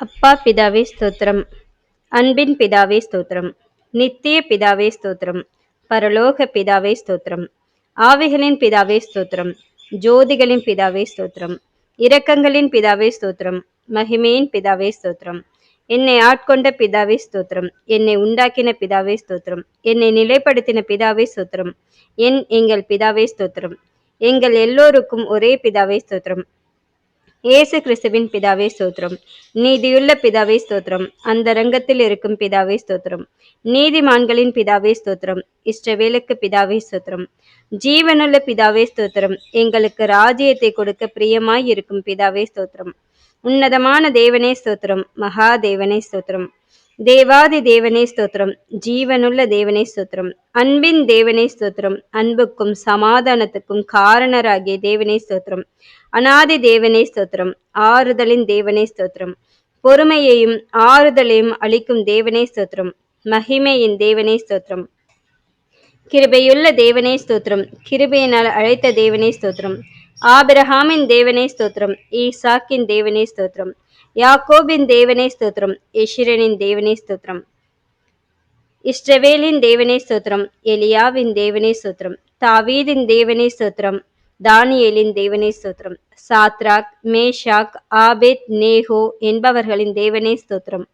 அப்பா பிதாவே ஸ்தோத்திரம் அன்பின் பிதாவே ஸ்தோத்திரம் நித்திய பிதாவே ஸ்தோத்திரம் பரலோக பிதாவே ஸ்தோத்திரம் ஆவிகளின் பிதாவே ஸ்தோத்திரம் ஜோதிகளின் பிதாவே ஸ்தோத்திரம் இரக்கங்களின் பிதாவே ஸ்தோத்திரம் மகிமையின் பிதாவே ஸ்தோத்திரம் என்னை ஆட்கொண்ட பிதாவே ஸ்தோத்திரம் என்னை உண்டாக்கின பிதாவே ஸ்தோத்திரம் என்னை நிலைப்படுத்தின பிதாவே ஸ்தோத்திரம் என் எங்கள் பிதாவே ஸ்தோத்திரம் எங்கள் எல்லோருக்கும் ஒரே பிதாவே ஸ்தோத்திரம் இயேசு கிறிஸ்துவின் பிதாவே ஸ்தோத்திரம். நீதியுள்ள பிதாவே ஸ்தோத்திரம். அந்த ரங்கத்தில் இருக்கும் பிதாவே ஸ்தோத்திரம். நீதிமான்களின் பிதாவே ஸ்தோத்திரம். இஷ்டவேலுக்கு பிதாவே ஸ்தோத்திரம். ஜீவனுள்ள பிதாவே ஸ்தோத்திரம். எங்களுக்கு ராஜ்யத்தை கொடுக்க பிரியமாய் இருக்கும் பிதாவே ஸ்தோத்திரம். உன்னதமான தேவனே ஸ்தோத்திரம். மகா தேவனே ஸ்தோத்திரம். தேவாதி தேவனே ஸ்தோத்திரம் ஜீவனுள்ள தேவனே ஸ்தோத்திரம் அன்பின் தேவனே ஸ்தோத்திரம் அன்புக்கும் சமாதானத்துக்கும் காரணராகிய தேவனே ஸ்தோத்திரம் அனாதி தேவனே ஸ்தோத்திரம் ஆறுதலின் தேவனே ஸ்தோத்திரம் பொறுமையையும் ஆறுதலையும் அளிக்கும் தேவனே ஸ்தோத்திரம் மகிமையின் தேவனே ஸ்தோத்திரம். கிருபையுள்ள தேவனே ஸ்தோத்திரம் கிருபையினால் அழைத்த தேவனே ஸ்தோத்திரம் ஆபிரஹாமின் தேவனே ஸ்தோத்திரம் ஈசாக்கின் தேவனே ஸ்தோத்திரம் யாக்கோபின் தேவனே ஸ்தோத்திரம் இஷிரனின் தேவனே ஸ்தோத்திரம் இஷ்டவேலின் தேவனே ஸ்தோத்திரம் எலியாவின் தேவனே ஸ்தோத்திரம் தாவீதின் தேவனே ஸ்தோத்திரம் தானியலின் தேவனே ஸ்தோத்திரம் சாத்ராக் மேஷாக் ஆபேத் நேஹோ என்பவர்களின் தேவனே ஸ்தோத்திரம்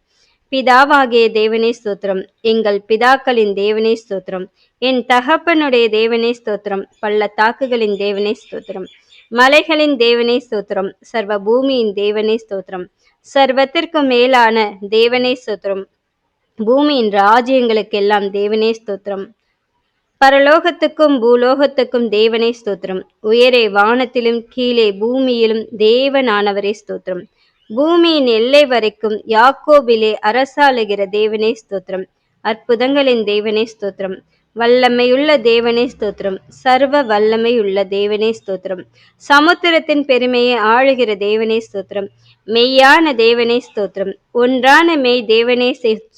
பிதாவாகிய தேவனே ஸ்தோத்திரம் எங்கள் பிதாக்களின் தேவனே ஸ்தோத்திரம் என் தகப்பனுடைய தேவனே ஸ்தோத்திரம் பள்ளத்தாக்குகளின் தேவனே ஸ்தோத்திரம் மலைகளின் தேவனே ஸ்தோத்திரம். சர்வ பூமியின் தேவனே ஸ்தோத்திரம். சர்வத்திற்கு மேலான தேவனே ஸ்தோத்திரம். பூமியின் ராஜ்யங்களுக்கெல்லாம் தேவனே ஸ்தோத்திரம். பரலோகத்துக்கும் பூலோகத்துக்கும் தேவனே ஸ்தோத்திரம். உயரே வானத்திலும் கீழே பூமியிலும் தேவனானவரே ஸ்தோத்திரம். பூமியின் எல்லை வரைக்கும் யாக்கோபிலே அரசாளுகிற தேவனே ஸ்தோத்திரம். அற்புதங்களின் தேவனே ஸ்தோத்திரம். வல்லமையுள்ள தேவனே ஸ்தோத்திரம் சர்வ வல்லமையுள்ள தேவனே ஸ்தோத்திரம் சமுத்திரத்தின் பெருமையை ஆளுகிற தேவனே ஸ்தோத்திரம் மெய்யான தேவனே ஸ்தோத்திரம் ஒன்றான மெய் தேவனே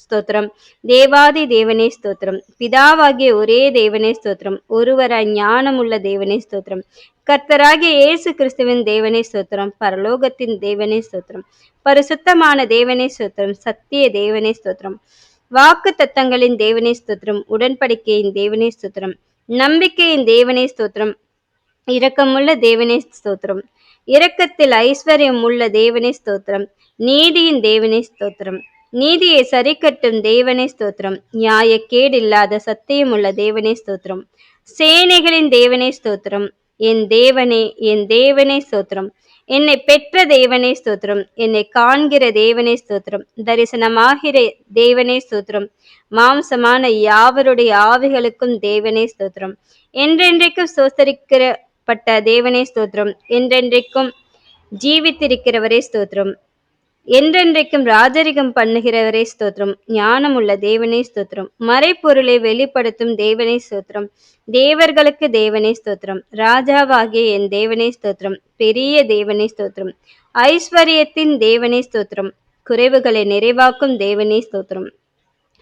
ஸ்தோத்திரம் தேவாதி தேவனே ஸ்தோத்திரம் பிதாவாகிய ஒரே தேவனே ஸ்தோத்திரம் ஒருவராய் ஞானமுள்ள தேவனே ஸ்தோத்திரம் கர்த்தராகிய இயேசு கிறிஸ்துவின் தேவனே ஸ்தோத்திரம் பரலோகத்தின் தேவனே ஸ்தோத்திரம் பரிசுத்தமான தேவனே ஸ்தோத்திரம் சத்திய தேவனே ஸ்தோத்திரம் வாக்கு தத்தங்களின் தேவனே ஸ்தோத்திரம். உடன்படிக்கையின் தேவனே ஸ்தோத்திரம். நம்பிக்கையின் தேவனே ஸ்தோத்திரம். இரக்கமுள்ள தேவனே ஸ்தோத்திரம். இரக்கத்தில் ஐஸ்வர்யம் உள்ள தேவனே ஸ்தோத்திரம். நீதியின் தேவனே ஸ்தோத்திரம். நீதியை சரிக்கட்டும் தேவனே ஸ்தோத்திரம். நியாயக்கேடில்லாத சத்தியமுள்ள தேவனே ஸ்தோத்திரம். சேனைகளின் தேவனே ஸ்தோத்திரம். என் தேவனே என் தேவனே ஸ்தோத்திரம். என்னை பெற்ற தேவனே ஸ்தோத்திரம். என்னை காண்கிற தேவனே ஸ்தோத்திரம். தரிசனமாகிற தேவனே ஸ்தோத்திரம். மாம்சமான யாவருடைய ஆவிகளுக்கும் தேவனே ஸ்தோத்திரம். என்றென்றைக்கும் சோஸ்தரிக்கப்பட்ட தேவனே ஸ்தோத்திரம். என்றென்றைக்கும் ஜீவித்திருக்கிறவரே ஸ்தோத்திரம். என்றென்றைக்கும் ராஜரிகம் பண்ணுகிறவரே ஸ்தோத்திரம் ஞானமுள்ள தேவனே ஸ்தோத்திரம் மறைப்பொருளை வெளிப்படுத்தும் தேவனே ஸ்தோத்திரம் தேவர்களுக்கு தேவனே ஸ்தோத்திரம் ராஜாவாகிய என் தேவனே ஸ்தோத்திரம் பெரிய தேவனே ஸ்தோத்திரம் ஐஸ்வர்யத்தின் தேவனே ஸ்தோத்திரம் குறைவுகளை நிறைவாக்கும் தேவனே ஸ்தோத்திரம்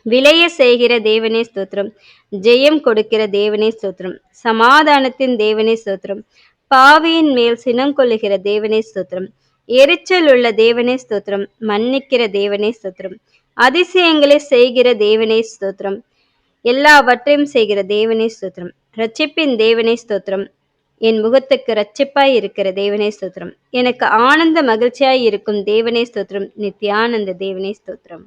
விளைய செய்கிற தேவனே ஸ்தோத்திரம் ஜெயம் கொடுக்கிற தேவனே ஸ்தோத்திரம் சமாதானத்தின் தேவனே ஸ்தோத்திரம் பாவியின் மேல் சினம் கொள்ளுகிற தேவனே ஸ்தோத்திரம் எரிச்சல் உள்ள தேவனே ஸ்தோத்திரம் மன்னிக்கிற தேவனே ஸ்தோத்திரம் அதிசயங்களை செய்கிற தேவனே ஸ்தோத்திரம் எல்லாவற்றையும் செய்கிற தேவனே ஸ்தோத்திரம் ரட்சிப்பின் தேவனே ஸ்தோத்திரம் என் முகத்துக்கு ரட்சிப்பாய் இருக்கிற தேவனே ஸ்தோத்திரம் எனக்கு ஆனந்த மகிழ்ச்சியாய் இருக்கும் தேவனே ஸ்தோத்திரம் நித்யானந்த தேவனே ஸ்தோத்திரம்.